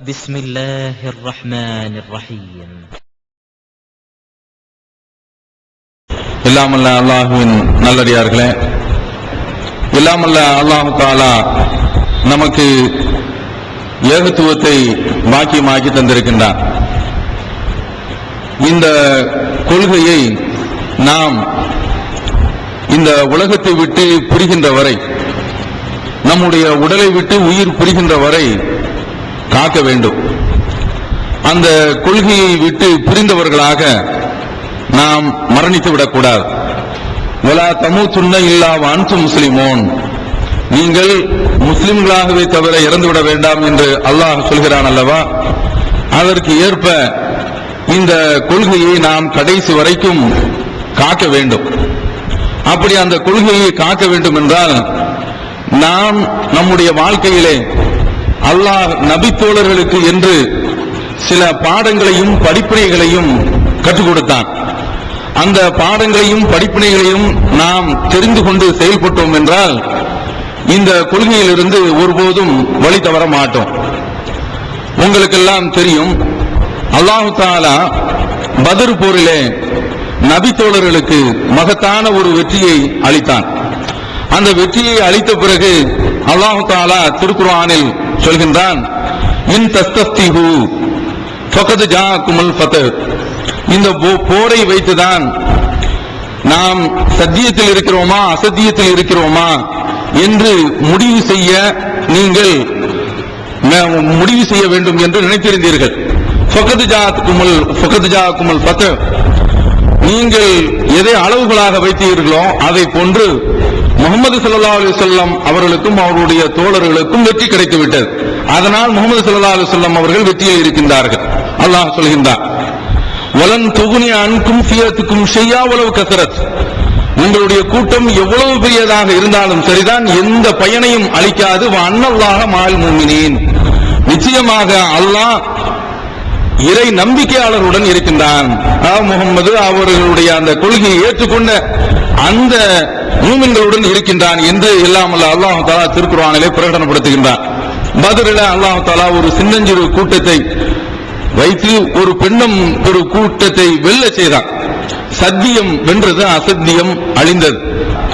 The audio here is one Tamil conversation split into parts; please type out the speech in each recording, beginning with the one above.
بسم الله الرحمن الرحيم இல்லாமல்ல அல்லாஹுவின் நல்லடியார்களே இல்லாமல்ல அல்லாஹு தாலா நமக்கு ஏகத்துவத்தை பாக்கியமாக்கி தந்திருக்கின்றான் இந்த கொள்கையை நாம் இந்த உலகத்தை விட்டு பிரிகின்ற வரை நம்முடைய உடலை விட்டு உயிர் பிரிகின்ற வரை காக்க வேண்டும். அந்த கொள்கையை விட்டு பிரிந்தவர்களாக நாம் மரணித்து விடக்கூடாது. வலா தமு துண்ண இல்லா வான்சு முஸ்லிமோன். நீங்கள் முஸ்லிம்களாகவே தவிர இறந்துவிட வேண்டாம் என்று அல்லாஹ் சொல்கிறான் அல்லவா? அதற்கு ஏற்ப இந்த கொள்கையை நாம் கடைசி வரைக்கும் காக்க வேண்டும். அப்படி அந்த கொள்கையை காக்க வேண்டும் என்றால் நாம் நம்முடைய வாழ்க்கையிலே அல்லாஹ் நபித்தோழர்களுக்கு என்று சில பாடங்களையும் படிப்பினைகளையும் கற்றுக் கொடுத்தான். அந்த பாடங்களையும் படிப்பினைகளையும் நாம் தெரிந்து கொண்டு செயல்பட்டோம் என்றால் இந்த கொள்கையிலிருந்து ஒருபோதும் வழி தவற மாட்டோம். உங்களுக்கெல்லாம் தெரியும் அல்லாஹு தாலா பதர் போரிலே நபித்தோழர்களுக்கு மகத்தான ஒரு வெற்றியை அளித்தான். அந்த வெற்றியை அளித்த பிறகு அல்லாஹு தாலா திருக்குறானில் சொல்கின்றான் இந்த போ- போரை வைத்துதான் நாம் சத்தியத்தில் இருக்கிறோமா அசத்தியத்தில் இருக்கிறோமா என்று முடிவு செய்ய நீங்கள் முடிவு செய்ய வேண்டும் என்று நினைத்திருந்தீர்கள். நீங்கள் எதை அளவுகளாக வைத்தீர்களோ அதை போன்று முகமது சல்லா அலைஹி அவர்களுக்கும் அவருடைய தோழர்களுக்கும் வெற்றி கிடைத்து விட்டது அதனால் முகமது சல்லா அலைஹி அவர்கள் வெற்றியில் இருக்கின்றார்கள். அல்லாஹ் சொல்கின்றார் வலன் துகுனி அன்கும் ஃபியத்துக்கும் ஷையா உளவு கசரத். உங்களுடைய கூட்டம் எவ்வளவு பெரியதாக இருந்தாலும் சரிதான் எந்த பயனையும் அளிக்காது. அன்னல்லாக மால் மூமினேன் நிச்சயமாக அல்லாஹ் இறை நம்பிக்கையாளருடன் இருக்கின்றான். முகமது அவர்களுடைய அந்த கொள்கையை ஏற்றுக்கொண்ட அந்த மூமின்களுடன் இருக்கின்றான் என்று இல்லாமல் அல்லாஹு தாலா திருக்குறானிலே பிரகடனப்படுத்துகின்றான். பதிலில் அல்லாஹு தாலா ஒரு சின்னஞ்சிறு கூட்டத்தை வைத்து ஒரு பெண்ணும் ஒரு கூட்டத்தை வெல்ல செய்தான். சத்தியம் வென்றது அசத்தியம் அழிந்தது.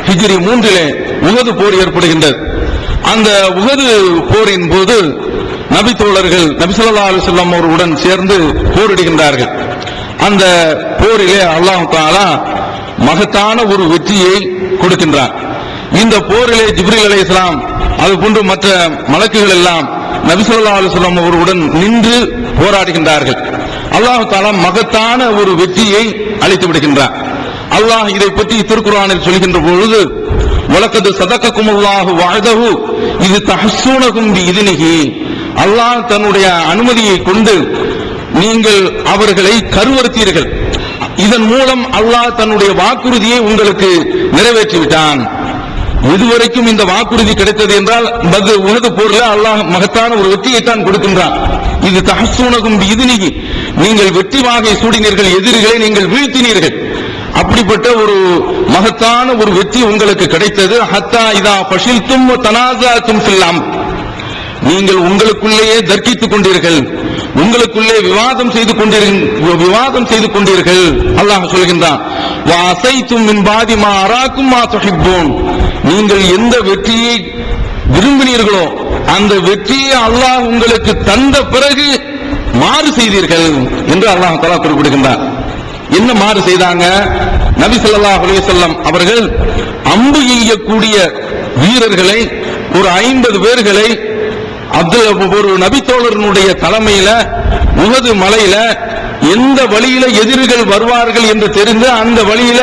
ஹிஜிரி மூன்றிலே உகது போர் ஏற்படுகின்றது. அந்த உகது போரின் போது நபி தோழர்கள் நபிசல்லா ஸல்லல்லாஹு அவர்களுடன் சேர்ந்து போரிடுகின்றார்கள். அந்த போரிலே அல்லாஹு தாலா மகத்தான ஒரு வெற்றியை கொடுக்கின்றார். இந்த போரிலே ஜிப்ரீல் இஸ்லாம் அது போன்று மற்ற மலக்குகள் எல்லாம் நபி அலுவலம் அவர்களுடன் நின்று போராடுகின்றார்கள். அல்லாஹ் தாலா மகத்தான ஒரு வெற்றியை அளித்து விடுகின்றார். அல்லாஹ் இதை பற்றி திருக்குறானில் சொல்கின்ற பொழுது உலகது சதக்கக்கும் அல்லாஹு வாழ்தகு இது தஹசூனகும் இதுநிகி அல்லாஹ் தன்னுடைய அனுமதியை கொண்டு நீங்கள் அவர்களை கருவறுத்தீர்கள். இதன் மூலம் அல்லாஹ் தன்னுடைய வாக்குறுதியை உங்களுக்கு நிறைவேற்றி விட்டான் இதுவரைக்கும் இந்த வாக்குறுதி கிடைத்தது என்றால் பது உலக போர்ல அல்லாஹ் மகத்தான ஒரு வெற்றியை தான் கொடுக்கின்றான். இது தகசூனகும் இதுனிகி நீங்கள் வெற்றி வாகை சூடினீர்கள் எதிரிகளை நீங்கள் வீழ்த்தினீர்கள். அப்படிப்பட்ட ஒரு மகத்தான ஒரு வெற்றி உங்களுக்கு கிடைத்தது. ஹத்தா இதா பஷில்தும் தனாசாத்தும் செல்லாம் நீங்கள் உங்களுக்குள்ளேயே தர்க்கித்துக் கொண்டீர்கள். உங்களுக்குள்ளே விவாதம் செய்து கொண்டீர்கள் விவாதம் செய்து கொண்டீர்கள். அல்லாஹ் சொல்கின்றான் அசைத்தும் மின் பாதிமா அராக்கும் மா நீங்கள் எந்த வெற்றியை விரும்பினீர்களோ அந்த வெற்றியை அல்லாஹ் உங்களுக்கு தந்த பிறகு மாறு செய்தீர்கள் என்று அல்லாஹ் தலா குறிப்பிடுகின்றார் என்ன மாறு செய்தாங்க? நபி சொல்லாஹ் அலைஹி அவர்கள் அம்பு எய்யக்கூடிய வீரர்களை ஒரு ஐம்பது பேர்களை அப்துல் ஒரு நபித்தோழரனுடைய தலைமையில முகது மலையில எந்த வழியில எதிரிகள் வருவார்கள் என்று தெரிந்து அந்த வழியில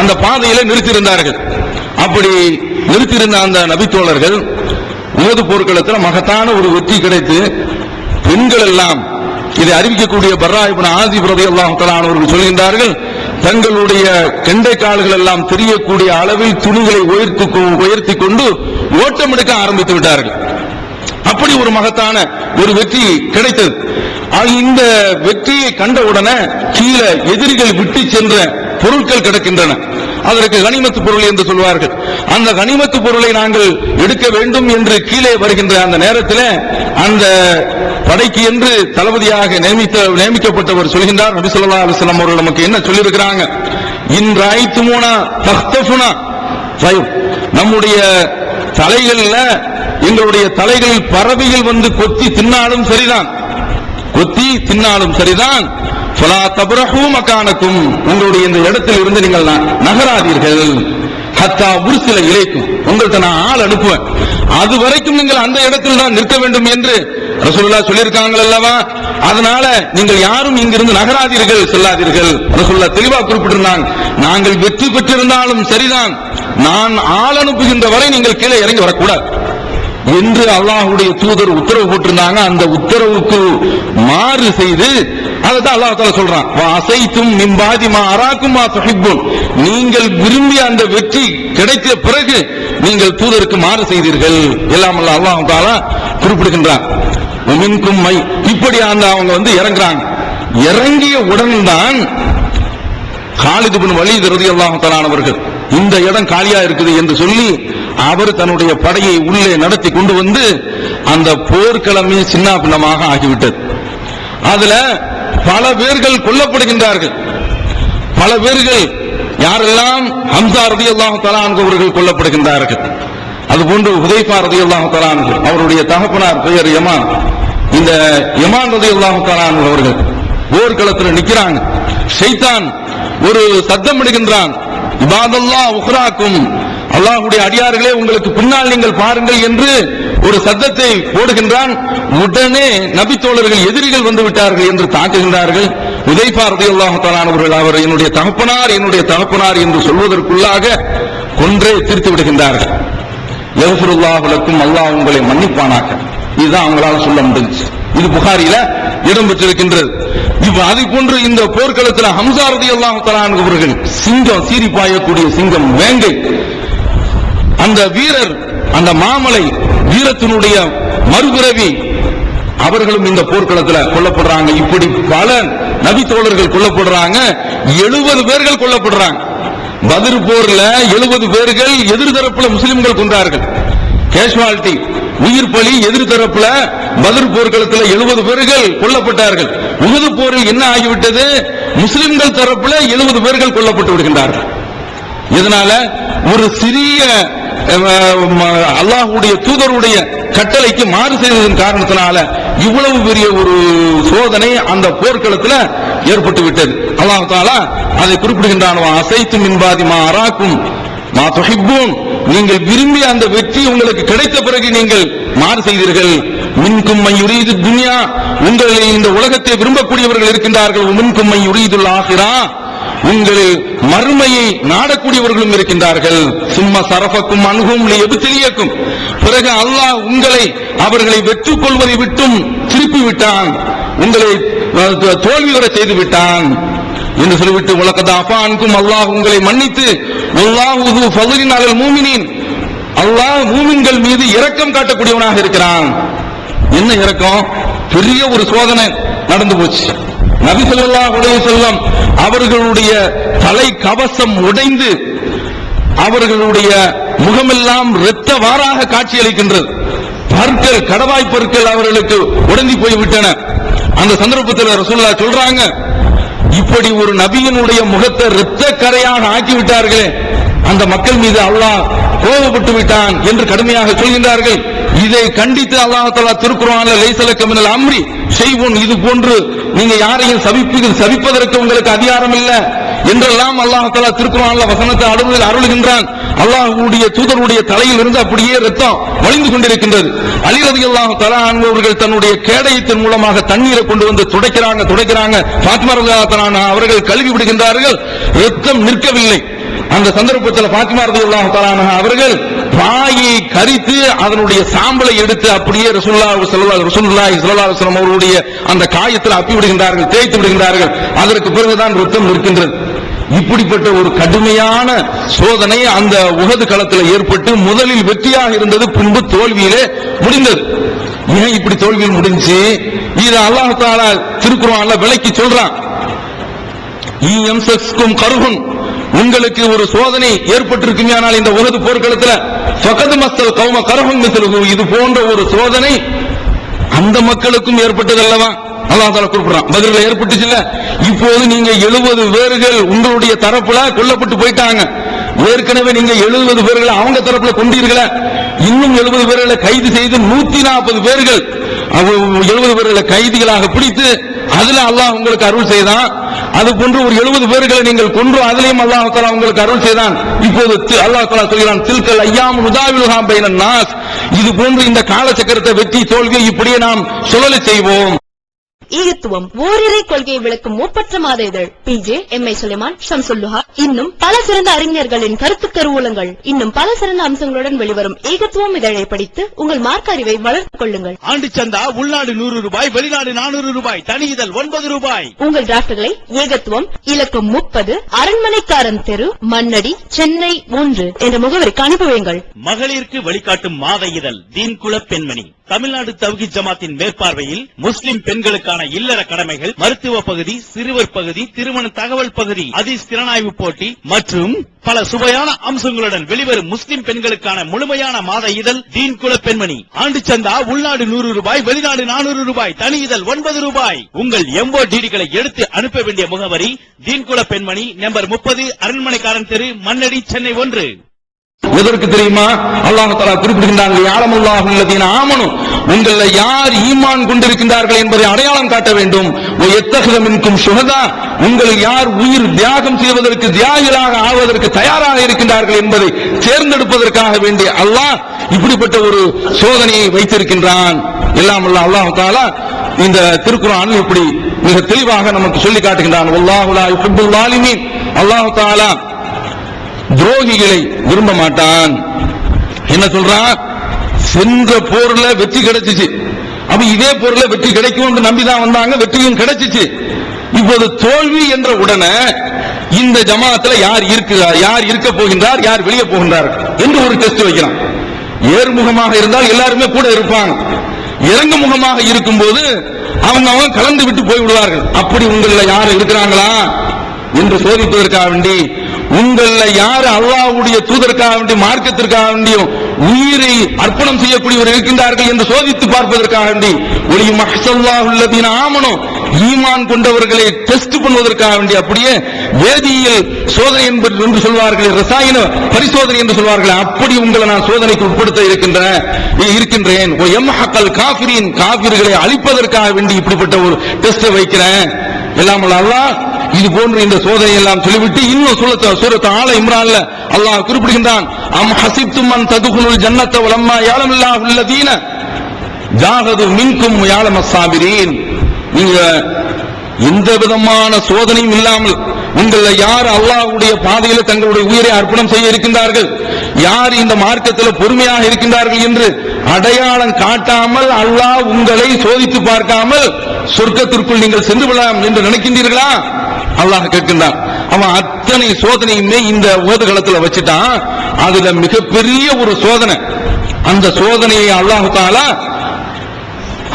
அந்த பாதையில நிறுத்தியிருந்தார்கள். அப்படி நிறுத்தியிருந்த அந்த நபித்தோழர்கள் உகது போர்க்களத்தில் மகத்தான ஒரு வெற்றி கிடைத்து பெண்கள் எல்லாம் இதை அறிவிக்கக்கூடிய பர்ரா ஆதி பிரதி ரலியல்லாஹு தஆலா சொல்கின்றார்கள் தங்களுடைய கெண்டை கால்கள் எல்லாம் தெரியக்கூடிய அளவில் துணிகளை உயர்த்தி உயர்த்தி கொண்டு ஓட்டம் எடுக்க ஆரம்பித்து விட்டார்கள். அப்படி ஒரு மகத்தான ஒரு வெற்றி கிடைத்தது. இந்த வெற்றியை கண்ட உடனே கீழே எதிரிகள் விட்டு சென்ற பொருட்கள் கிடக்கின்றன. அதற்கு கனிமத்து பொருள் என்று சொல்வார்கள். அந்த கனிமத்து பொருளை நாங்கள் எடுக்க வேண்டும் என்று கீழே வருகின்ற அந்த நேரத்தில் அந்த படைக்கு என்று தளபதியாக நியமித்த நியமிக்கப்பட்டவர் சொல்கின்றார். நபி ஸல்லல்லாஹு அவர்கள் நமக்கு என்ன சொல்லியிருக்கிறாங்க? இன்றாய்த்துமோனா தஹ்தஃபுனா. தயப். நம்முடைய தலைகள்ல எங்களுடைய தலைகளில் பறவைகள் வந்து கொத்தி தின்னாலும் சரிதான். கொத்தி தின்னாலும் சரிதான். ஃபலா தப்ரஹூ மக்கானக்கும் உங்களுடைய இந்த இடத்தில் இருந்து நீங்கள் நகராதீர்கள். ஹத்தா உருசில இலைக்கும். உங்கள்கிட்ட நான் ஆள் அனுப்புவேன். அது வரைக்கும் நீங்கள் அந்த இடத்தில் தான் நிற்க வேண்டும் என்று ரசூல்லா சொல்லியிருக்காங்க அல்லவா? அதனால நீங்கள் யாரும் இங்கிருந்து நகராதீர்கள் செல்லாதீர்கள். ரசூல்லா தெளிவா குறிப்பிட்டிருந்தாங்க. நாங்கள் வெற்றி பெற்றிருந்தாலும் சரிதான். நான் ஆள் அனுப்புகின்ற வரை நீங்கள் கீழே இறங்கி வரக்கூடாது. என்று அல்லாஹுடைய தூதர் உத்தரவு போட்டிருந்தாங்க. அந்த உத்தரவுக்கு மாறு செய்து அதைத்தான் அல்லாஹ் தால சொல்றான். அசைத்தும் மிம்பாதி மா அராக்கும் மா நீங்கள் விரும்பிய அந்த வெற்றி கிடைத்த பிறகு நீங்கள் தூதருக்கு மாறு செய்தீர்கள். எல்லாம் அல்ல அல்லாஹ் தாலா குறிப்பிடுகின்றான். மின்கும் மை. இப்படி அந்த அவங்க வந்து இறங்குறாங்க. இறங்கிய உடன்தான் காலிது பின் வலீத் அல்லாஹ் தாலானவர்கள் இந்த இடம் காலியா இருக்குது என்று சொல்லி அவர் தன்னுடைய படையை உள்ளே நடத்தி கொண்டு வந்து அந்த போர்க்கிழமை சின்ன பின்னமாக ஆகிவிட்டது. அதுல பல பேர்கள் கொல்லப்படுகின்றார்கள். பல பேர்கள் யாரெல்லாம் ஹம்சா ரதி அல்லாஹு அவர்கள் கொல்லப்படுகின்றார்கள். அதுபோன்று ஹுதைஃபா ரதி அல்லாஹு அவருடைய தகப்பனார் பெயர் யமான். இந்த யமான் ரதி அல்லாஹு அன்ஹு அவர்கள் போர்க்களத்தில் நிற்கிறாங்க ஷைத்தான் ஒரு சத்தம் இடுகின்றான். இபாதல்லா உஹ்ராக்கும். அல்லாஹுடைய அடியார்களே உங்களுக்கு பின்னால் நீங்கள் பாருங்கள் என்று ஒரு சத்தத்தை போடுகின்றான். உடனே நபி தோழர்கள் எதிரிகள் வந்து விட்டார்கள் என்று தாக்குகின்றார்கள். உதைஃபா ரலியல்லாஹு அவர் என்னுடைய தகப்பனார் என்னுடைய தகப்பனார் என்று சொல்வதற்குள்ளாக கொன்றே தீர்த்து விடுகின்றார்கள். யகுஃபிருல்லாஹு அல்லாஹ் உங்களை மன்னிப்பானாக்க இதுதான் அவங்களால சொல்ல முடிஞ்சுச்சு இது புகாரில இடம்பெற்றிருக்கின்றது இப்ப அதை போன்று இந்த போர்க்களத்தில் ஹம்சாரதி எல்லாம் அவர்கள் சிங்கம் சீரி பாயக்கூடிய சிங்கம் வேங்கை. அந்த வீரர் அந்த மாமலை வீரத்தினுடைய மறுபிறவி அவர்களும் இந்த போர்க்களத்தில் கொல்லப்படுறாங்க. இப்படி பல நபி தோழர்கள் கொல்லப்படுறாங்க. எழுபது பேர்கள் கொல்லப்படுறாங்க. பதிர் போர்ல எழுபது பேர்கள் எதிர்தரப்புல முஸ்லிம்கள் கொண்டார்கள் கேஷுவாலிட்டி உயிர் பலி எதிர் பதில் போர்க்களத்தில் எழுபது பேர்கள் கொல்லப்பட்டார்கள். உகது போரில் என்ன ஆகிவிட்டது? முஸ்லிம்கள் தரப்புல எழுபது பேர்கள் கொல்லப்பட்டு விடுகின்றார்கள். இதனால ஒரு சிறிய அல்லாஹுடைய அல்லாஹ்வுடைய தூதருடைய கட்டளைக்கு மாறு செய்ததன் காரணத்தினால இவ்வளவு பெரிய ஒரு சோதனை அந்த போர்க்களத்துல ஏற்பட்டு விட்டது. அல்லாஹ் தாலா அதை குறிப்பிடுகின்றான அசைத்து மின்பாதி மா அராக்கும் மா துஹிப்பூன். நீங்கள் விரும்பிய அந்த வெற்றி உங்களுக்கு கிடைத்த பிறகு நீங்கள் மாறு செய்தீர்கள் மின்கும் யுரீது துன்யா. உங்களில் இந்த உலகத்தை விரும்பக்கூடியவர்கள் இருக்கின்றார்கள். மின்கும் யுரீதுல் ஆகிறா உங்களில் மறுமையை நாடக்கூடியவர்களும் இருக்கின்றார்கள். சும்மா சரஃபக்கும் அணுகும் தெரியக்கும் பிறகு அல்லாஹ் உங்களை அவர்களை வெற்றி கொள்வதை விட்டும் திருப்பி விட்டான் உங்களை தோல்வி வர செய்து விட்டான். என்று சொல்லிவிட்டு உலகத அஃபான்கும் அல்லாஹ் உங்களை மன்னித்து அல்லாஹ் ஃபதுலின் அலல் மூமினின். அல்லாஹ் மூமின்கள் மீது இரக்கம் காட்டக்கூடியவனாக இருக்கிறான். என்ன இரக்கம்? பெரிய ஒரு சோதனை நடந்து போச்சு. நபி ஸல்லல்லாஹு அலைஹி வஸல்லம் அவர்களுடைய தலை கவசம் உடைந்து அவர்களுடைய முகமெல்லாம் இரத்த வாராக காட்சியளிக்கின்றது. பற்கள் கடவாய் பற்கள் அவர்களுக்கு உடைந்து போய்விட்டன. அந்த சந்தர்ப்பத்தில் ரசூல்லா சொல்றாங்க இப்படி ஒரு நபியினுடைய முகத்தை இரத்த கரையாக ஆக்கி விட்டார்களே அந்த மக்கள் மீது அல்லாஹ் கோபப்பட்டு விட்டான் என்று கடுமையாக சொல்கின்றார்கள். இதை கண்டித்து அல்லாஹ் திருக்குறான் திருக்குறான்ல அம்ரி செய்வோன் இது போன்று நீங்க யாரையும் சபிப்பு சபிப்பதற்கு உங்களுக்கு அதிகாரம் இல்ல என்றெல்லாம் அல்லாஹ் திருக்குறான்ல வசனத்தை அடுவதில் அருளுகின்றான். அல்லாஹுடைய தூதருடைய தலையில் இருந்து அப்படியே ரத்தம் வழிந்து கொண்டிருக்கின்றது. அலிரதி அல்லாஹ் தலா என்பவர்கள் தன்னுடைய கேடயத்தின் மூலமாக தண்ணீரை கொண்டு வந்து துடைக்கிறாங்க துடைக்கிறாங்க. ஃபாத்திமா அவர்கள் கழுவி விடுகின்றார்கள். ரத்தம் நிற்கவில்லை. அந்த சந்தர்ப்பத்தில் பாத்திமா ரலியல்லாஹு அவர்கள் பாயை கரித்து அதனுடைய சாம்பலை எடுத்து அப்படியே ரசூலுல்லாஹி ஸல்லல்லாஹு ரசூலுல்லாஹி ஸல்லல்லாஹு அந்த காயத்தில் அப்பி விடுகின்றார்கள் தேய்த்து விடுகின்றார்கள். அதற்கு பிறகுதான் ரத்தம் நிற்கின்றது இப்படிப்பட்ட ஒரு கடுமையான சோதனை அந்த உகது களத்தில் ஏற்பட்டு முதலில் வெற்றியாக இருந்தது பின்பு தோல்வியிலே முடிந்தது. ஏன் இப்படி தோல்வியில் முடிஞ்சு? இது அல்லாஹால தாலா திருக்குறான்ல விலைக்கு சொல்றான். ஈஎம்செக்ஸ்க்கும் கருகுன் உங்களுக்கு ஒரு சோதனை ஏற்பட்டிருக்குமே ஆனால் இந்த உலக போர்க்களத்தில் சொகது மஸ்தல் கௌம கரகம் இது போன்ற ஒரு சோதனை அந்த மக்களுக்கும் ஏற்பட்டது அல்லவா அல்லாஹால குறிப்பிடறான். குறிப்பிடுறான் பதில ஏற்பட்டுச்சுல்ல? இப்போது நீங்க எழுபது பேர்கள் உங்களுடைய தரப்புல கொல்லப்பட்டு போயிட்டாங்க. ஏற்கனவே நீங்க எழுபது பேர்களை அவங்க தரப்புல கொண்டீர்களே. இன்னும் எழுபது பேர்களை கைது செய்து நூத்தி நாற்பது பேர்கள் எழுபது பேர்களை கைதிகளாக பிடித்து அதுல அல்லாஹ் உங்களுக்கு அருள் செய்தான். அது போன்று ஒரு எழுபது பேர்களை நீங்கள் கொன்று அதிலையும் அல்லாஹ் உங்களுக்கு அருள் செய்தான். இப்போது அல்லாஹ் தஆலா சொல்கிறான் தில்கல் ஐயாம் உதாவிலுகாம் பைனன் நாஸ். இது போன்று இந்த கால சக்கரத்தை வெற்றி தோல்வியை இப்படியே நாம் சுழலை செய்வோம். ஈகத்துவம் ஓரிரை கொள்கையை விளக்கும் ஒப்பற்ற மாத இதழ் PJ M. I Sulaiman Shamsulluha. இன்னும் பல சிறந்த அறிஞர்களின் கருத்து கருவூலங்கள் இன்னும் பல சிறந்த அம்சங்களுடன் வெளிவரும் ஏகத்துவம் இதழை படித்து உங்கள் மார்க்க அறிவை வளர்த்துக் கொள்ளுங்கள். ஆண்டு சந்தா உள்நாடு நூறு ரூபாய் வெளிநாடு நானூறு ரூபாய் தனி இதழ் ஒன்பது ரூபாய். உங்கள் டிராப்ட்களை ஏகத்துவம் இலக்கம் முப்பது அரண்மனைக்காரன் தெரு மண்ணடி சென்னை மூன்று என்ற முகவரிக்கு அனுப்பி வையுங்கள். மகளிருக்கு வழிகாட்டும் மாத இதழ் தீன்குல பெண்மணி. தமிழ்நாடு தவகி ஜமாத்தின் மேற்பார்வையில் முஸ்லிம் பெண்களுக்கான இல்லற கடமைகள் மருத்துவ பகுதி சிறுவர் பகுதி திருமண தகவல் பகுதி அதிஸ்திறனாய்வு போட்டி மற்றும் பல சுவையான அம்சங்களுடன் வெளிவரும் முஸ்லிம் பெண்களுக்கான முழுமையான மாத இதழ் தீன் குல பெண்மணி. ஆண்டு சந்தா உள்நாடு நூறு ரூபாய் வெளிநாடு நானூறு ரூபாய் தனி இதழ் ஒன்பது ரூபாய். உங்கள் எம்போ டிடிகளை எடுத்து அனுப்ப வேண்டிய முகவரி தீன்குல பெண்மணி நம்பர் முப்பது அரண்மனைக்காரன் தெரு மண்ணடி சென்னை ஒன்று. எதற்கு தெரியுமா? அல்லாஹ் தஆலா குறிப்பிடுகின்றாங்க யாலமுல்லாஹு யார் ஈமான் கொண்டிருக்கின்றார்கள் என்பதை அடையாளம் காட்ட வேண்டும். ஒ சுகதா உங்களை யார் உயிர் தியாகம் செய்வதற்கு தியாகிகளாக ஆவதற்கு தயாராக இருக்கின்றார்கள் என்பதை தேர்ந்தெடுப்பதற்காக வேண்டிய அல்லாஹ் இப்படிப்பட்ட ஒரு சோதனையை வைத்திருக்கின்றான். எல்லாம் அல்ல அல்லாஹு தாலா இந்த திருக்குறான் இப்படி மிக தெளிவாக நமக்கு சொல்லி காட்டுகின்றான். அல்லாஹுலா இப்படி அல்லாஹு தாலா துரோகிகளை விரும்ப மாட்டான். என்ன சொல்றான் சென்ற போர்ல வெற்றி கிடைச்சிச்சு. அப்ப இதே போர்ல வெற்றி கிடைக்கும் நம்பிதான் வந்தாங்க. வெற்றியும் கிடைச்சிச்சு. இப்போது தோல்வி என்ற உடனே இந்த ஜமாத்துல யார் இருக்கிறார் யார் இருக்க போகின்றார் யார் வெளியே போகின்றார் என்று ஒரு டெஸ்ட் வைக்கலாம். ஏறுமுகமாக இருந்தால் எல்லாருமே கூட இருப்பாங்க. இறங்கு முகமாக இருக்கும்போது அவங்க அவங்க கலந்து விட்டு போய் விடுவார்கள் அப்படி உங்களில் யார் இருக்கிறாங்களா? என்று சோதிப்பதற்காக வேண்டி உங்கள யார் அல்லாவுடைய தூதற்காக வேண்டிய மார்க்கத்திற்காக வேண்டியும் உயிரை அர்ப்பணம் செய்யக்கூடியவர் இருக்கின்றார்கள் என்று சோதித்து பார்ப்பதற்காக வேண்டி ஒளியும் மஹ்சல்லாஹுல்லதீன ஆமனும் ஈமான் கொண்டவர்களை டெஸ்ட் பண்ணுவதற்காக வேண்டி அப்படியே வேதியியல் சோதனை என்பது என்று சொல்வார்கள் ரசாயன பரிசோதனை என்று சொல்வார்கள் அப்படி உங்களை நான் சோதனைக்கு உட்படுத்த இருக்கின்றேன் இருக்கின்றேன். ஓ எம்ஹக்கல் காபிரியின் காபிர்களை அழிப்பதற்காக வேண்டி இப்படிப்பட்ட ஒரு டெஸ்ட் வைக்கிறேன். எல்லாம் வல்ல அல்லாஹ் இது போன்று இந்த சோதனை எல்லாம் சொல்லிவிட்டு இன்னும் சூரத்த சூரத்த ஆல இம்ரான்ல அல்லாஹ் குறிப்பிடுகின்றான் அம் ஹசிப்தும் மன் ததுகுலுல் ஜன்னத்த வலம்மா யாலமில்லாஹு அல்லதீன ஜாகது மின்கும் யாலம் அசாபிரீன் நீங்க எந்த விதமான சோதனையும் இல்லாமல் உங்கள யார் அல்லாஹ்வுடைய பாதையில தங்களுடைய உயிரை அர்ப்பணம் செய்ய இருக்கின்றார்கள் யார் இந்த மார்க்கத்தில் பொறுமையாக இருக்கின்றார்கள் என்று அடையாளம் காட்டாமல் அல்லாஹ் உங்களை சோதித்து பார்க்காமல் சொர்க்கத்திற்குள் நீங்கள் சென்று விடலாம் என்று நினைக்கின்றீர்களா? அல்லாஹ் கேட்கின்றான். அவன் அத்தனை சோதனையுமே இந்த ஓதுகளத்துல வச்சுட்டான். அதுல மிகப்பெரிய ஒரு சோதனை. அந்த சோதனையை அல்லாஹு தாலா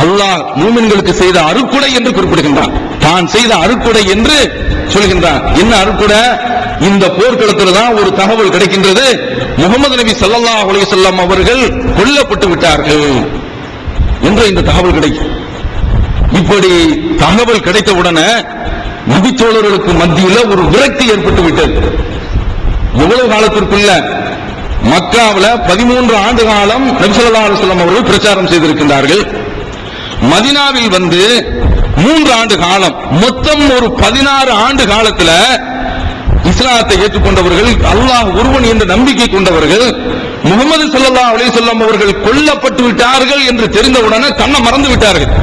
அல்லாஹ் மூமின்களுக்கு செய்த அருக்குடை என்று குறிப்பிடுகின்றான். தான் செய்த அருக்குடை என்று சொல்கின்றான். என்ன அருக்குடை? இந்த போர்க்களத்தில் தான் ஒரு தகவல் கிடைக்கின்றது. முகமது நபி சல்லா அலைஹி அவர்கள் கொல்லப்பட்டு விட்டார்கள் என்று இந்த தகவல் கிடைக்கும். இப்படி தகவல் கிடைத்த உடனே நபித்தோழர்களுக்கு மத்தியில ஒரு விரக்தி ஏற்பட்டு விட்டது. எவ்வளவு காலத்திற்குள்ள மக்காவில் பதிமூன்று ஆண்டு காலம் நபிசல்லா அலுவலம் அவர்கள் பிரச்சாரம் செய்திருக்கின்றார்கள். மதினாவில் வந்து மூன்று ஆண்டு காலம் மொத்தம் ஒரு பதினாறு ஆண்டு காலத்துல இஸ்லாத்தை ஏற்றுக்கொண்டவர்கள் அல்லாஹ் ஒருவன் என்ற நம்பிக்கை கொண்டவர்கள் முகமது சல்லா அலி சொல்லம் அவர்கள் கொல்லப்பட்டு விட்டார்கள் என்று தெரிந்தவுடனே தன்னை மறந்து விட்டார்கள்.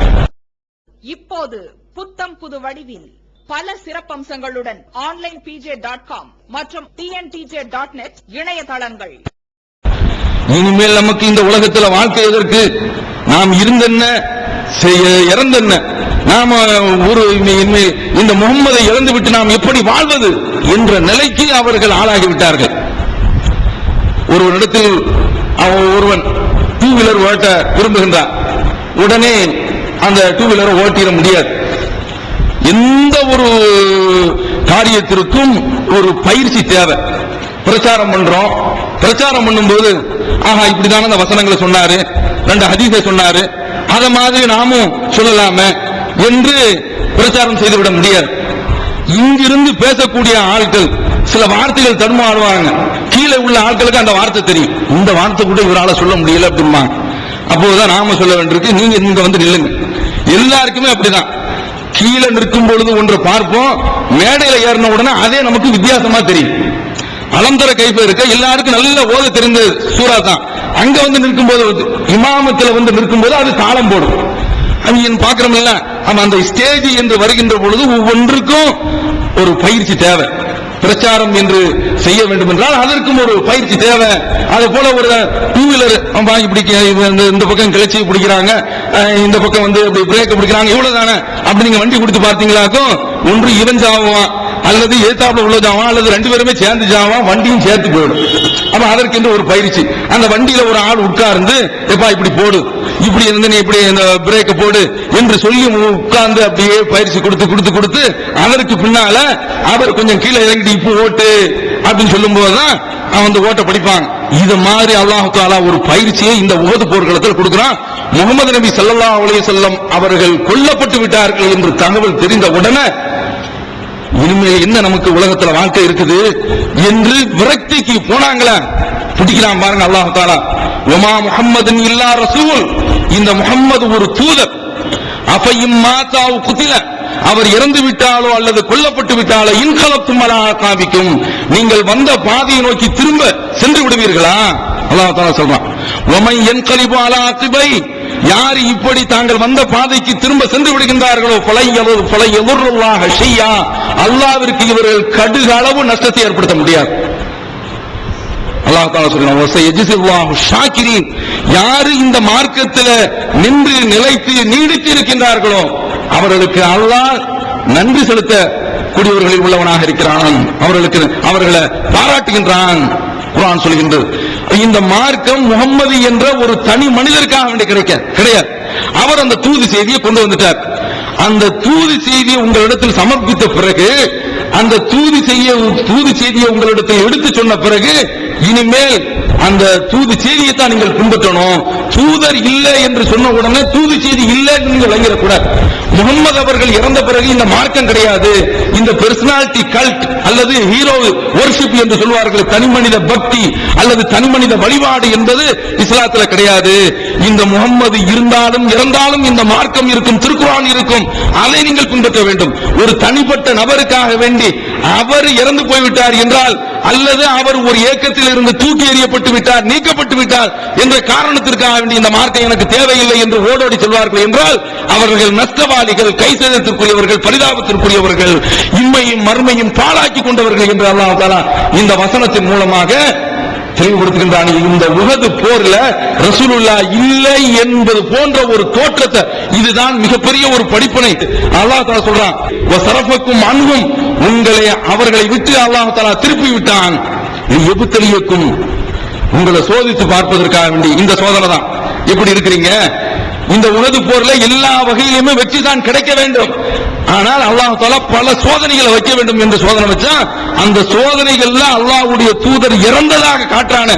இப்போது புத்தம் புது வடிவில் பல சிறப்பம்சங்களுடன் ஆன்லைன் பிஜே டாட் காம் மற்றும் டிஎன்டிஜே டாட் நெட் இணையதளங்கள். இனிமேல் நமக்கு இந்த உலகத்துல வாழ்க்கை எதற்கு? நாம் இருந்தென்ன? செய்ய- இறந்தென்ன? நாம ஒரு இனிமே- இந்த முகம்மதை இறந்துவிட்டு நாம் எப்படி வாழ்வது என்ற நிலைக்கு அவர்கள் ஆளாகிவிட்டார்கள். ஒருவனிடத்தில் ஒருவன் டூ வீலர் ஓட்ட விரும்புகின்றான். உடனே அந்த டூ வீலரை ஓட்டிட முடியாது. எந்த ஒரு காரியத்திற்கும் ஒரு பயிற்சி தேவை. பிரச்சாரம் பண்றோம். பிரச்சாரம் பண்ணும்போது ஆஹா இப்படிதான அந்த வசனங்களை சொன்னாரு. ரெண்டு ஹதீஸை சொன்னாரு. அத மாதிரி நாமும் சொல்லலாமே என்று பிரச்சாரம் செய்துவிட முடியாது. இங்கிருந்து பேசக்கூடிய ஆட்கள் சில வார்த்தைகள் தடுமாறுவாங்க. கீழே உள்ள ஆட்களுக்கு அந்த வார்த்தை தெரியும். இந்த வார்த்தை கூட இவரால சொல்ல முடியல அப்படிமா அப்போதுதான் நாம சொல்ல வேண்டியிருக்கு. நீங்க இங்க வந்து நில்லுங்க. எல்லாருக்குமே அப்படிதான். கீழே நிற்கும் பொழுது ஒன்று பார்ப்போம். மேடையில ஏறின உடனே அதே நமக்கு வித்தியாசமா தெரியும். அலந்தர கைப்ப இருக்க எல்லாருக்கும் நல்ல ஓத தெரிந்த சூறா தான். அங்க வந்து நிற்கும் போது இமாமத்தில் வந்து நிற்கும் போது அது தாளம் போடும். அவங்க பாக்குறோம்ல அவன் அந்த ஸ்டேஜ் என்று வருகின்ற பொழுது ஒவ்வொன்றுக்கும் ஒரு பயிற்சி தேவை. பிரச்சாரம் என்று செய்ய வேண்டும் என்றால் அதற்கும் ஒரு பயிற்சி தேவை. அது போல ஒரு டூ வீலர் வாங்கி பிடிக்க இந்த- இந்த பக்கம் கிளச்சி பிடிக்கிறாங்க இந்த பக்கம் வந்து பிரேக் பிடிக்கிறாங்க இவ்வளவுதானே? அப்படி நீங்க வண்டி கொடுத்து பார்த்தீங்களாக்கும் ஒன்று இவன் அல்லது ஏத்தாப்புல உள்ள ஜாவான் அல்லது ரெண்டு பேருமே சேர்ந்து ஜாவான் வண்டியும் சேர்த்து போயிடும். அப்ப அதற்கென்று ஒரு பயிற்சி. அந்த வண்டியில ஒரு ஆள் உட்கார்ந்து எப்பா இப்படி போடு இப்படி இருந்து நீ இப்படி இந்த பிரேக்க போடு என்று சொல்லி உட்கார்ந்து அப்படியே பயிற்சி கொடுத்து கொடுத்து கொடுத்து அதற்கு பின்னால அவர் கொஞ்சம் கீழே இறங்கிட்டு இப்போ ஓட்டு அப்படின்னு சொல்லும் போதுதான் அவன் வந்து ஓட்ட படிப்பாங்க இது மாதிரி அல்லாஹ் தாலா ஒரு பயிற்சியை இந்த உகது போர்க்களத்தில் கொடுக்கிறான். முகமது நபி சல்லா அலைஹி வஸல்லம் அவர்கள் கொல்லப்பட்டு விட்டார்கள் என்று தகவல் தெரிந்த உடனே இனிமேல் என்ன நமக்கு உலகத்துல வாழ்க்கை இருக்குது என்று விரக்திக்கு போனாங்களே. பிடிக்கலாம் பாருங்க அல்லாஹு தாலா உமா முஹம்மதுன் இல்லா ரசூல். இந்த முகம்மது ஒரு தூதர். அப்பையும் மாத்தாவு குத்தில அவர் இறந்து விட்டாலோ அல்லது கொல்லப்பட்டு விட்டாலோ இன்கலத்தும் காமிக்கும் நீங்கள் வந்த பாதையை நோக்கி திரும்ப சென்று விடுவீர்களா? அல்லாஹ் சொல்றான். ஒமை என் கலிபு அலா யார் இப்படி தாங்கள் வந்த பாதைக்கு திரும்ப சென்று விடுகின்றார்களோ பழைய பலை எதிர்லாக செய்யா அல்லாவிற்கு இவர்கள் கடுக அளவு நஷ்டத்தை ஏற்படுத்த முடியாது. அல்லாஹ் யாரு இந்த மார்க்கத்தில் நின்று நிலைத்து நீடித்து இருக்கின்றார்களோ அவர்களுக்கு அல்லாஹ் நன்றி செலுத்த கூடியவர்களில் உள்ளவனாக இருக்கிறான். அவர்களுக்கு அவர்களை பாராட்டுகின்றான். குரான் சொல்கின்றது. இந்த மார்க்கம் முகம்மது என்ற ஒரு தனி மனிதருக்காக வேண்டிய கிடைக்க கிடையாது. அவர் அந்த தூது செய்தியை கொண்டு வந்துட்டார். அந்த தூது செய்தியை உங்களிடத்தில் சமர்ப்பித்த பிறகு அந்த தூது செய்ய தூது செய்தியை உங்களிடத்தில் எடுத்து சொன்ன பிறகு இனிமேல் அந்த தூது செய்தியை தான் நீங்கள் பின்பற்றணும். தூதர் இல்லை என்று சொன்ன உடனே தூது செய்தி இல்லை நீங்கள் வழங்கிடக்கூடாது. முகம்மது அவர்கள் இறந்த பிறகு இந்த மார்க்கம் கிடையாது. இந்த பெர்சனாலிட்டி கல்ட் அல்லது ஹீரோ ஒர்ஷிப் என்று சொல்வார்கள் தனிமனித பக்தி அல்லது தனிமனித வழிபாடு என்பது இஸ்லாத்துல கிடையாது. இந்த முகம்மது இருந்தாலும் இறந்தாலும் இந்த மார்க்கம் இருக்கும் திருக்குறான் இருக்கும். அதை நீங்கள் பின்பற்ற வேண்டும். ஒரு தனிப்பட்ட நபருக்காக வேண்டி அவர் இறந்து போய்விட்டார் என்றால் அல்லது அவர் ஒரு ஏக்கத்தில் இருந்து தூக்கி எறியப்பட்டு விட்டார் நீக்கப்பட்டு விட்டார் என்ற காரணத்திற்காக வேண்டி இந்த மார்க்கை எனக்கு தேவையில்லை என்று ஓடோடி சொல்வார்கள் என்றால் அவர்கள் நஷ்டவாளிகள் கைசேதத்திற்குரியவர்கள் பரிதாபத்திற்குரியவர்கள் இம்மையும் மர்மையும் பாழாக்கி கொண்டவர்கள் என்று அல்லாஹ் இந்த வசனத்தின் மூலமாக தெளிவுபடுத்துகின்றான் இந்த உகது போர்ல ரசூலுல்லா இல்லை என்பது போன்ற ஒரு தோற்றத்தை இதுதான் மிகப்பெரிய ஒரு படிப்பனை. அல்லாஹ் தாலா சொல்றான் சரப்புக்கும் அன்பும் உங்களை அவர்களை விட்டு அல்லாஹ் தாலா திருப்பி விட்டான். எபுத்தலியக்கும் உங்களை சோதித்து பார்ப்பதற்காக வேண்டி இந்த சோதனை தான். எப்படி இருக்கிறீங்க? இந்த உணவு போர்ல எல்லா வகையிலுமே வெற்றி தான் கிடைக்க வேண்டும். ஆனால் அல்லாஹ் தால பல சோதனைகளை வைக்க வேண்டும் என்று சோதனை வச்சா அந்த சோதனைகள்ல அல்லாஹ்வுடைய தூதர் இறந்ததாக காட்டுறான.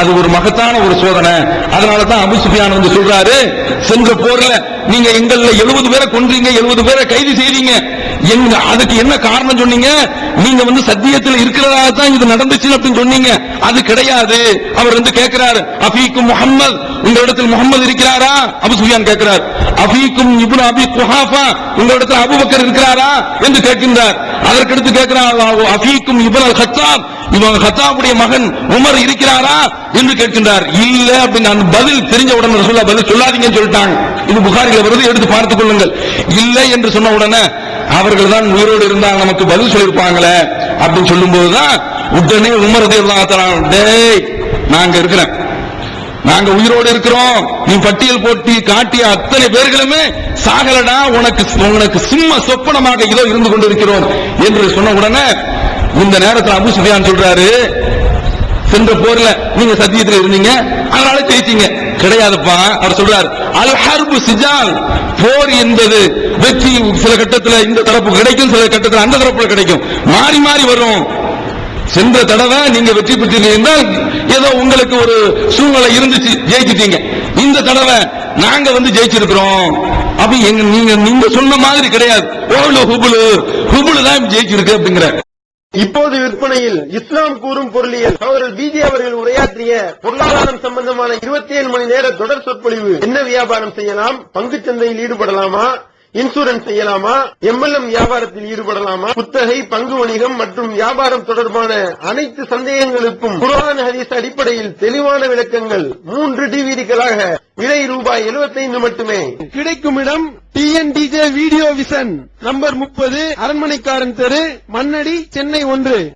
அது ஒரு மகத்தான ஒரு சோதனை. அதனால தான் அபு சுஃபியான் வந்து சொல்றாரு சென்ற போர்ல நீங்க எங்கள்ல எழுபது பேரை கொன்றீங்க எழுபது பேரை கைது செய்தீங்க. எங்க அதுக்கு என்ன காரணம் சொன்னீங்க? நீங்க வந்து சத்தியத்தில் இருக்கிறதா தான் இது நடந்துச்சு அப்படின்னு சொன்னீங்க. அது கிடையாது. அவர் வந்து கேட்கிறாரு அஃபீக்கு முஹம்மது உங்களிடத்தில் முகமது இருக்கிறாரா? அபு சுஃபியான் கேட்கிறார். அஃபீக்கும் இபுன் அபி குஹாஃபா உங்களிடத்தில் அபுபக்கர் இருக்கிறாரா? என்று கேட்கின்றார். அதற்கடுத்து கேட்கிறார் அஃபீக்கும் இபுன் அல் ஹத்தாப் இவன் ஹத்தாபுடைய மகன் உமர் இருக்கிறாரா? என்று கேட்கின்றார். இல்ல அப்படின்னு அந்த பதில் தெரிஞ்ச உடனே ரசூலுல்லாஹ் பதில் சொல்லாதீங்கன்னு சொல்லிட்டாங்க. இது புகாரில வருது எடுத்து பார்த்துக் கொள்ளுங்கள். இல்லை என்று சொன்ன உடனே அவர்கள் தான் உயிரோடு இருந்தாங்க நமக்கு பதில் சொல்லியிருப்பாங்களே அப்படின்னு சொல்லும்போதுதான் உடனே உமர் ரலியல்லாஹு டேய் நாங்க இருக்கிறேன். நாங்க உயிரோடு இருக்கிறோம். நீ பட்டியல் போட்டி காட்டிய அத்தனை பேர்களுமே சாகலடா உனக்கு உனக்கு சிம்ம சொப்பனமாக இதோ இருந்து கொண்டிருக்கிறோம் என்று சொன்ன உடனே இந்த நேரத்தில் அபு சுஃபியான் சொல்றாரு சென்ற போர்ல நீங்க சத்தியத்தில் இருந்தீங்க அதனால ஜெயிச்சீங்க. கிடையாதுப்பா அவர் சொல்றாரு அல் ஹர்பு சிஜால் போர் என்பது வெற்றி சில கட்டத்துல இந்த தரப்பு கிடைக்கும் சில கட்டத்தில் அந்த தரப்புல கிடைக்கும். மாறி மாறி வரும். சென்ற தடவை நீங்க வெற்றி பெற்றீங்க என்றால் ஏதோ உங்களுக்கு ஒரு சூழ்நிலை இருந்துச்சு ஜெயிச்சிட்டீங்க. இந்த தடவை நாங்க வந்து ஜெயிச்சிருக்கிறோம். அப்படி எங்க நீங்க நீங்க சொன்ன மாதிரி கிடையாது. ஓலோ ஹுபுலு ஹுபுலு தான் ஜெயிச்சிருக்கு அப்படிங்கிற. இப்போது விற்பனையில் இஸ்லாம் கூறும் பொருளியல் சகோதரர் பிஜே அவர்கள் உரையாற்றிய பொருளாதாரம் சம்பந்தமான இருபத்தி ஏழு மணி நேர தொடர் சொற்பொழிவு. என்ன வியாபாரம் செய்யலாம்? பங்கு சந்தையில் ஈடுபடலாமா? இன்சூரன்ஸ் செய்யலாமா? எம்எல்எம் வியாபாரத்தில் ஈடுபடலாமா? குத்தகை பங்கு வணிகம் மற்றும் வியாபாரம் தொடர்பான அனைத்து சந்தேகங்களுக்கும் குர்ஆன் ஹதீஸ் அடிப்படையில் தெளிவான விளக்கங்கள். மூன்று டிவிடிகளாக விலை ரூபாய் 75 மட்டுமே. கிடைக்கும் இடம் டிஎன்டிஜே வீடியோ விசன் நம்பர் முப்பது அரண்மனைக்காரன் தெரு மண்ணடி சென்னை ஒன்று.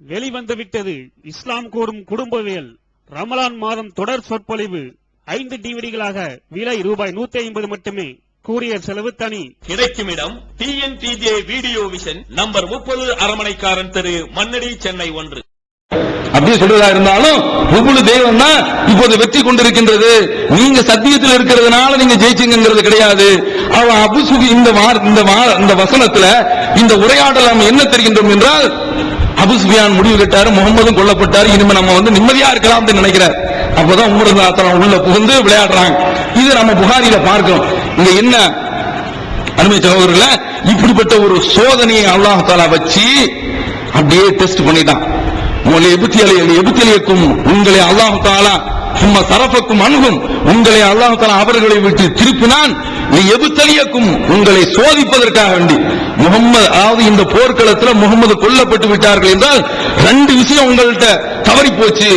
வெளிவந்து விட்டது இஸ்லாம் கூறும் குடும்பவியல். ரமலான் மாதம் தொடர் சொற்பொழிவு. ஐந்து டிவிடிகளாக விலை ரூபாய் நூத்தி ஐம்பது மட்டுமே. கூறிய செலவு தனி. கிடைக்கும் இடம் டிஎன்டிஜே வீடியோ விஷன் நம்பர் முப்பது அரமனைக்காரன் தெரு மண்ணடி சென்னை ஒன்று. அப்படியே சொல்றதா இருந்தாலும் ஒவ்வொரு தெய்வம் தான் இப்போது வெற்றி கொண்டிருக்கின்றது. நீங்க சத்தியத்தில் இருக்கிறதுனால நீங்க ஜெயிச்சுங்கிறது கிடையாது. அவன் அபுசுபி இந்த வார- இந்த வார- இந்த வசனத்துல இந்த உரையாடல் நம்ம என்ன தெரிகின்றோம் என்றால் அபுசுபியான் முடிவு கட்டாரு முகமதும் கொல்லப்பட்டாரு இனிமே நம்ம வந்து நிம்மதியா இருக்கலாம் நினைக்கிறார். அப்பதான் உமர் உள்ள புகுந்து விளையாடுறாங்க. இது நம்ம புகாரில பார்க்கிறோம் இங்க என்ன? அருமை சகோதரர்கள இப்படிப்பட்ட ஒரு சோதனையை அல்லாஹாலா வச்சு அப்படியே டெஸ்ட் பண்ணிட்டான். உங்களை எபுத்தியலை அலையக்கும் உங்களை அல்லாஹ் தாலா சும்மா சரப்புக்கும் அணுகும் உங்களை அல்லாஹால அவர்களை விட்டு திருப்பினான் நீ எபுத்தலியக்கும் உங்களை சோதிப்பதற்காக வேண்டி. முகம்மது அதாவது இந்த போர்க்களத்துல முகம்மது கொல்லப்பட்டு விட்டார்கள் என்றால் ரெண்டு விஷயம் உங்கள்கிட்ட தவறி போச்சு.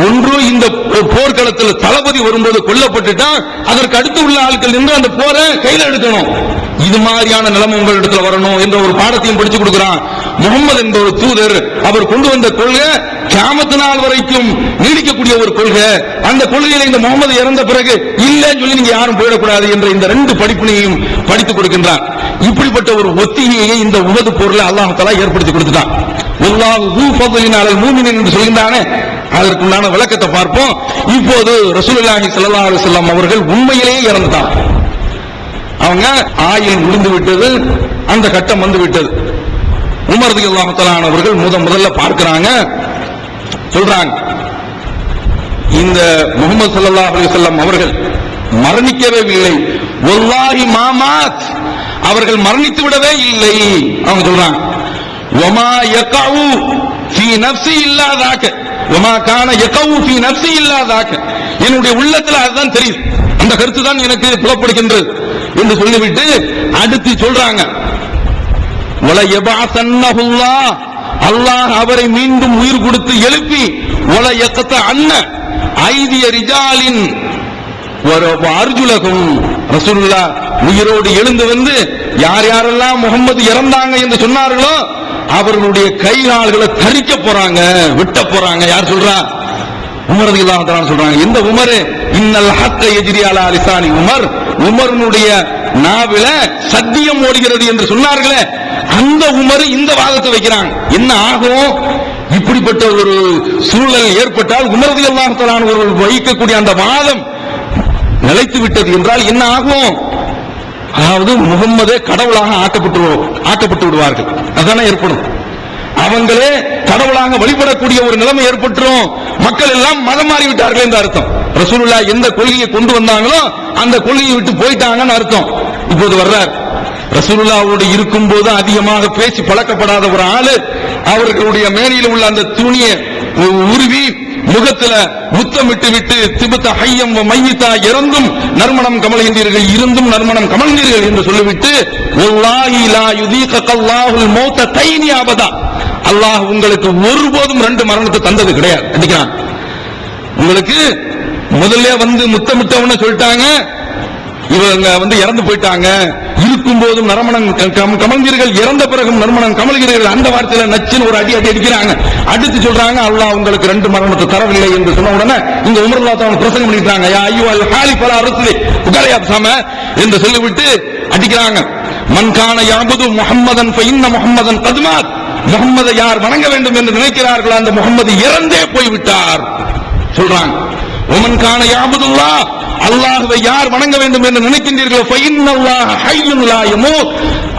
ஒன்று இந்த போர்க்களத்தில் தளபதி வரும்போது கொல்லப்பட்டுட்டா அதற்கு அடுத்து உள்ள ஆட்கள் நின்று அந்த போரை கையில எடுக்கணும். இது மாதிரியான நிலைமை உங்களிடத்தில் வரணும் என்ற ஒரு பாடத்தையும் படிச்சு கொடுக்கிறான். முகமது என்ற ஒரு தூதர் அவர் கொண்டு வந்த கொள்கை கிராமத்து நாள் வரைக்கும் நீடிக்கக்கூடிய ஒரு கொள்கை. அந்த கொள்கையில இந்த முகமது இறந்த பிறகு இல்லைன்னு சொல்லி நீங்க யாரும் போயிடக்கூடாது என்ற இந்த ரெண்டு படிப்பினையும் படித்துக் கொடுக்கின்றான் இப்படிப்பட்ட ஒரு ஒத்திகையை இந்த உகது பொருளை அல்லாஹனத்தலா ஏற்படுத்தி கொடுத்துட்டான். என்று சொல்கின்றானே அதற்குண்டான விளக்கத்தை பார்ப்போம். இப்போது ரசூலுல்லாஹி சல்லா அலைஹி அவர்கள் உண்மையிலேயே இறந்துட்டான் அவங்க ஆயில் முடிந்து விட்டது அந்த கட்டம் வந்து விட்டது. உமரது ரலியல்லாஹு அவர்கள் முத முதல்ல பார்க்கிறாங்க. சொல்றாங்க இந்த முகமது சல்லா அலைஹி வஸல்லம் அவர்கள் மரணிக்கவே இல்லை. ஒல்லாஹி மாமாத் அவர்கள் மரணித்து விடவே இல்லை. அவங்க சொல்றாங்க ஒமா யகவு ஃபீ நஃப்ஸி இல்லா தாக்க கான யகவு ஃபீ நஃப்ஸி என்னுடைய உள்ளத்துல அதுதான் தெரியுது. அந்த கருத்து தான் எனக்கு புலப்படுகின்றது என்று சொல்லிவிட்டு அடுத்து சொல்றாங்க. வல யபஅசன்னஹுல்லா அல்லாஹ் அவரை மீண்டும் உயிர் கொடுத்து எழுப்பி உல யக்கத்த அன்ன ஐதிய ரிஜாலின் ஒரு அர்ஜுலகும் ரசூலுல்லா உயிரோடு எழுந்து வந்து யார் யாரெல்லாம் முகம்மது இறந்தாங்க என்று சொன்னார்களோ அவர்களுடைய கை கால்களை தரிக்க போறாங்க விட்ட போறாங்க. யார் சொல்றா? உமர் ரலியல்லாஹு சொல்றாங்க. இந்த உமர் இன்னல் ஹத்த எஜ்ரி அலிசானி உமர் உமருடைய நாவில சத்தியம் ஓடுகிறது என்று சொன்னார்களே அந்த உமர் இந்த வாதத்தை வைக்கிறாங்க. என்ன ஆகும்? இப்படிப்பட்ட ஒரு சூழல் ஏற்பட்டால் உமரது ரலியல்லாஹு தஆலா வகிக்கக்கூடிய வைக்கக்கூடிய அந்த வாதம் நிலைத்து விட்டது என்றால் என்ன ஆகும்? அதாவது முகம்மதே கடவுளாக ஆக்கப்பட்டு ஆக்கப்பட்டு விடுவார்கள். அதானே ஏற்படும். அவங்களே கடவுளாக வழிபடக்கூடிய ஒரு நிலைமை ஏற்பட்டுரும். மக்கள் எல்லாம் மதம் மாறிவிட்டார்கள் என்று அர்த்தம். ரசூலுல்லா எந்த கொள்கையை கொண்டு வந்தாங்களோ அந்த கொள்கையை விட்டு போயிட்டாங்கன்னு அர்த்தம். இப்போது வர்றார். ரசூலுல்லாவோடு இருக்கும்போது அதிகமாக பேசி பழக்கப்படாத ஒரு ஆளு அவர்களுடைய மேனியில் உள்ள அந்த துணியை உருவி முகத்துல முத்தமிட்டு விட்டு திபுத்த ஹையம் மையத்தா இறந்தும் நறுமணம் கமல்கின்றீர்கள் இருந்தும் நறுமணம் கமல்கின்றீர்கள் என்று சொல்லிவிட்டு வல்லாஹி லா மௌத்த தைனி ஆபதா அல்லாஹ் உங்களுக்கு ஒருபோதும் ரெண்டு மரணத்தை தந்தது கிடையாது. உங்களுக்கு முதல்ல வந்து முத்தமிட்டவன சொல்லிட்டாங்க இவங்க வந்து இறந்து போயிட்டாங்க. இருக்கும் போதும் நறுமணம் கமல்கிறீர்கள் கம்- இறந்த பிறகும் நறுமணம் கமல்கிறீர்கள் அந்த வார்த்தையில நச்சுன்னு ஒரு அடி அடி அடிக்கிறாங்க. அடுத்து சொல்றாங்க அல்லாஹ் உங்களுக்கு ரெண்டு மரணத்தை தரவில்லை என்று சொன்ன உடனே இந்த உமர்லா தான் பிரசங்கம் பண்ணிட்டாங்க யா ஐயோ அல் ஹாலி பல அரசு உகரையா சாம என்று சொல்லிவிட்டு அடிக்கிறாங்க. மன்கான யாபுது முகம்மதன் இன்ன முகம்மதன் கதுமாத் முகம்மதை யார் வணங்க வேண்டும் என்று நினைக்கிறார்களோ அந்த முகம்மது இறந்தே போய்விட்டார். சொல்றாங்க. உமன் காண யாபுதுல்லா அல்லாஹுவை யார் வணங்க வேண்டும் என்று நினைக்கின்றீர்களோ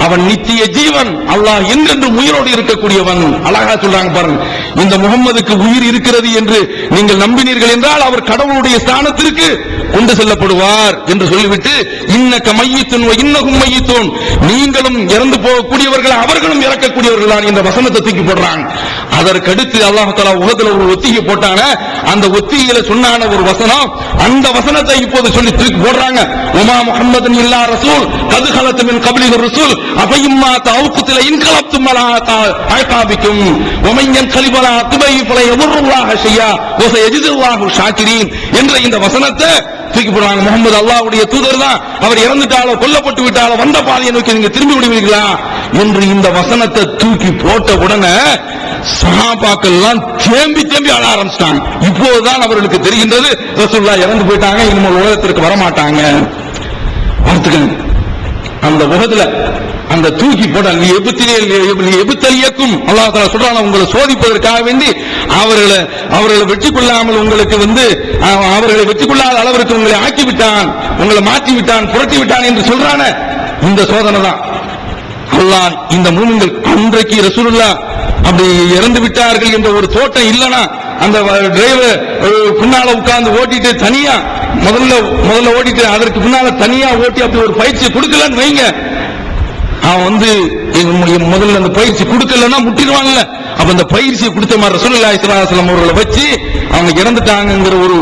அவன் நித்திய ஜீவன் அல்லாஹ் என்றென்றும் உயிரோடு இருக்கக்கூடியவன். அழகா சொல்றாங்க பாருங்க. இந்த முகம்மதுக்கு உயிர் இருக்கிறது என்று நீங்கள் நம்பினீர்கள் என்றால் அவர் கடவுளுடைய ஸ்தானத்திற்கு கொண்டு செல்லப்படுவார் என்று சொல்லிவிட்டு இன்னக்க மையத்தின் இன்னகும் மையத்தோன். நீங்களும் இறந்து போகக்கூடியவர்கள் அவர்களும் இறக்கக்கூடியவர்கள் தான் இந்த வசனத்தை தூக்கி போடுறாங்க. அதற்கடுத்து அல்லாஹால தலா உலகத்துல ஒரு ஒத்திகை போட்டான அந்த ஒத்திகையில சொன்னான ஒரு வசனம் அந்த வசனத்தை இப்போது சொல்லி தூக்கி போடுறாங்க. உமா முகமது இல்லா ரசூல் கதுகலத்து மின் கபலி ரசூல் அபையும்மா தவுக்குத்தில இன்கலப்தும் அலா ஆய்காபிக்கும் உமையன் கலிபலா துபை பல எதிர்வாக செய்யா ஓசை எஜிதுல்லாஹு ஷாக்கிரீன் என்ற இந்த வசனத்தை தூக்கி போடுறாங்க முகமது அல்லாவுடைய தூதர் தான். அவர் இறந்துட்டாலோ கொல்லப்பட்டு விட்டாலோ வந்த பாதையை நோக்கி நீங்க திரும்பி விடுவீர்களா? என்று இந்த வசனத்தை தூக்கி போட்ட உடனே சகாபாக்கள் எல்லாம் தேம்பி தேம்பி ஆட ஆரம்பிச்சிட்டாங்க. இப்போதுதான் அவர்களுக்கு தெரிகின்றது ரசூல்லா இறந்து போயிட்டாங்க இனிமேல் உலகத்திற்கு வரமாட்டாங்க. பார்த்துக்கங்க அந்த முகத்துல அந்த தூக்கி போட நீ எபுத்திலே நீ எபுத்தலியக்கும் அல்லாஹ் தஆலா உங்களை சோதிப்பதற்காக வேண்டி அவர்களை அவர்களை வெற்றி கொள்ளாமல் உங்களுக்கு வந்து அவர்களை வெற்றி கொள்ளாத அளவிற்கு உங்களை ஆக்கி விட்டான் உங்களை மாற்றி விட்டான் புரட்டி விட்டான் என்று சொல்றான. இந்த சோதனை தான். அல்லாஹ் இந்த மூணுங்கள் அன்றைக்கு ரசூலுல்லா அப்படி இறந்து விட்டார்கள் என்ற ஒரு தோட்டம் இல்லைனா அந்த டிரைவர் பின்னால உட்கார்ந்து ஓட்டிட்டு தனியா முதல்ல முதல்ல ஓட்டிட்டு அதற்கு பின்னால தனியா ஓட்டி அப்படி ஒரு பயிற்சி கொடுக்கலன்னு வைங்க. அவன் வந்து முதல்ல அந்த பயிற்சி கொடுக்கலன்னா முட்டிடுவாங்கல்ல. அப்ப அந்த பயிற்சியை கொடுத்த மாதிரி ரசூலுல்லாஹி ஸல்லல்லாஹு அவர்களை வச்சு அவங்க இறந்துட்டாங்கங்கிற ஒரு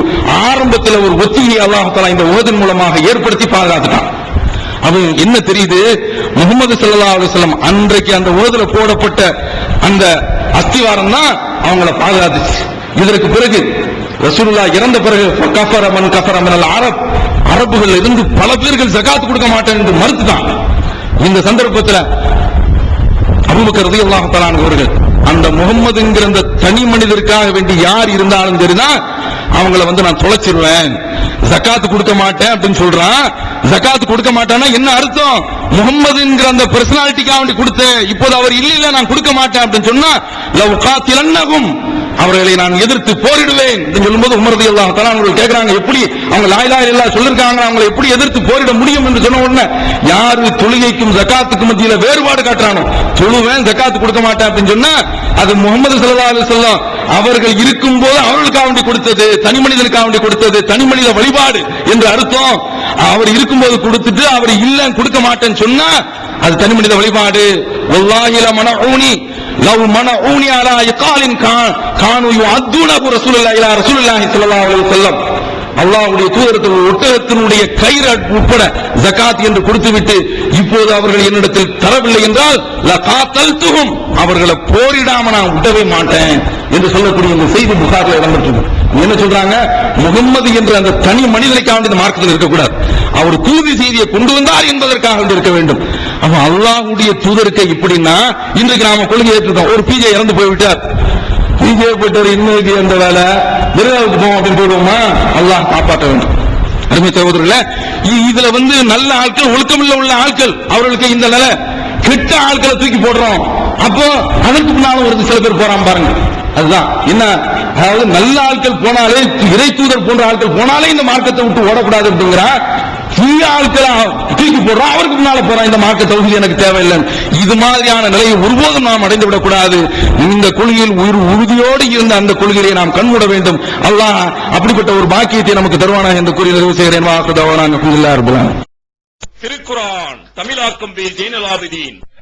ஆரம்பத்துல ஒரு ஒத்திகை அல்லாஹ் இந்த உலகின் மூலமாக ஏற்படுத்தி பாதுகாத்துட்டான். அது என்ன தெரியுது? முகமது சல்லா அலுவலம் அன்றைக்கு அந்த உலகில போடப்பட்ட அந்த அஸ்திவாரம் தான் அவங்கள பாதுகாத்துச்சு. இதற்கு பிறகு ரசூலுல்லா இறந்த பிறகு கஃபர மன் கஃபர அரப். அரபுகள் இருந்து பல பேர்கள் ஜகாத் கொடுக்க மாட்டேன் என்று மறுத்துதான். இந்த சந்தர்ப்பத்துல அபுபக்கர் ரதி தஆலா அவர்கள் அந்த முகம்மதுங்கிற அந்த தனி மனிதருக்காக வேண்டி யார் இருந்தாலும் சரிதான் அவங்கள வந்து நான் தொலைச்சிருவேன். ஜக்காத்து கொடுக்க மாட்டேன் அப்படின்னு சொல்றான். ஜக்காத்து கொடுக்க மாட்டேன்னா என்ன அர்த்தம்? முகம்மதுங்கிற அந்த பர்சனாலிட்டிக்காக வேண்டி கொடுத்தேன். இப்போது அவர் இல்லை இல்லை நான் கொடுக்க மாட்டேன் அப்படின்னு சொன்னா லவ் காத்திலன்னகும். அவர்களை நான் எதிர்த்து போரிடுவேன் என்று சொல்லும்போது உமரது எல்லாம் தஆலா அவர்கள் கேக்குறாங்க எப்படி? அவங்க லா எல்லாம் சொல்லிருக்காங்க அவங்களை எப்படி எதிர்த்து போரிட முடியும் என்று சொன்ன உடனே யாரு தொழுகைக்கும் ஜகாத்துக்கும் மத்தியில வேறுபாடு காட்டுறானோ? தொழுவேன் ஜக்காத்து கொடுக்க மாட்டேன் அப்படின்னு சொன்னா அது முகமது சல்லா அலி சொல்லம் அவர்கள் இருக்கும்போது அவர்களுக்காக வேண்டி கொடுத்தது தனி மனிதனுக்காக வேண்டி கொடுத்தது தனி மனித வழிபாடு என்று அர்த்தம். அவர் இருக்கும்போது கொடுத்துட்டு அவர் இல்ல கொடுக்க மாட்டேன்னு சொன்னா அது தனி மனித வழிபாடு. வல்லாஹி மனஊனி. லவ் மன அலா இகாலின் கா- கானு யுஅத்துனஹு ரசூலுல்லாஹி இலா ரசூலுல்லாஹி ஸல்லல்லாஹு அலைஹி வஸல்லம் அல்லாவுடைய தூதரத்தில் ஒட்டகத்தினுடைய கயிறு உட்பட ஜகாத் என்று கொடுத்துவிட்டு இப்போது அவர்கள் என்னிடத்தில் தரவில்லை என்றால் லகாத்தல்துஹும் அவர்களை போரிடாம நான் விடவே மாட்டேன் என்று சொல்லக்கூடிய இந்த செய்தி புகாரில் இடம்பெற்றது என்ன சொல்றாங்க? முகம்மது என்ற அந்த தனி மனிதனுக்காக இந்த மார்க்கத்தில் இருக்கக்கூடாது. அவர் தூதி செய்தியை கொண்டு வந்தார் என்பதற்காக வேண்டி இருக்க வேண்டும். அப்ப அல்லாஹுடைய தூதருக்கு இப்படின்னா இன்றைக்கு நாம கொள்கை ஏற்றிருக்கோம் ஒரு பிஜே இறந்து போய்விட்டார். பிஜே போயிட்டு இன்னைக்கு அந்த வேலை. விருதாவுக்கு போவோம் அப்படின்னு போயிடுவோமா அல்லாஹ் காப்பாற்ற வேண்டும். அருமை சகோதரர்களே இதுல வந்து நல்ல ஆட்கள் ஒழுக்கமில்ல உள்ள ஆட்கள் அவர்களுக்கு இந்த நிலை. கெட்ட ஆட்களை தூக்கி போடுறோம். அப்போ அதற்கு முன்னாலும் ஒரு சில பேர் போறான் பாருங்க. அதுதான். என்ன? அதாவது நல்ல ஆட்கள் போனாலே இறை தூதர் போன்ற ஆட்கள் போனாலே இந்த மார்க்கத்தை விட்டு ஓடக்கூடாது அப்படிங்கிறா தீய ஆட்களை? தூக்கி போடுறோம் அவருக்கு முன்னால போறான் இந்த மார்க்க தொகுதி எனக்கு தேவையில்லை. இது மாதிரியான நிலையை ஒருபோதும் நாம் அடைந்து விடக்கூடாது. இந்த கொள்கையில் உயிர் உறுதியோடு இருந்த அந்த கொள்கையை நாம் கண்மூட வேண்டும். அல்லாஹ் அப்படிப்பட்ட ஒரு பாக்கியத்தை நமக்கு தருவானா என்று கூறி நிறைவு செய்கிறேன். வாக்குதவானாங்க அல்ஹம்துலில்லாஹ் திருக்குரான் தமிழாக்கம் பி ஜெயினலாபிதீன்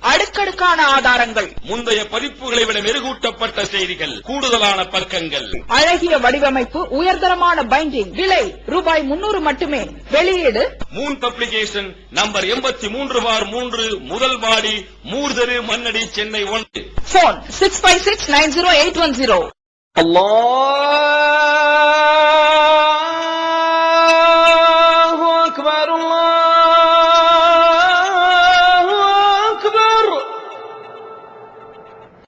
அடுக்கடுக்கான ஆதாரங்கள். முந்தைய பதிப்புகளை விட மெருகூட்டப்பட்ட செய்திகள் கூடுதலான பக்கங்கள். அழகிய வடிவமைப்பு உயர்தரமான பைண்டிங் விலை ரூபாய் முன்னூறு மட்டுமே. வெளியீடு. மூன் பப்ளிகேஷன் நம்பர் எண்பத்தி மூன்று பார் மூன்று முதல் மாடி மூர்தரு மன்னடி சென்னை ஒன்று. Phone six five six nine zero eight one zero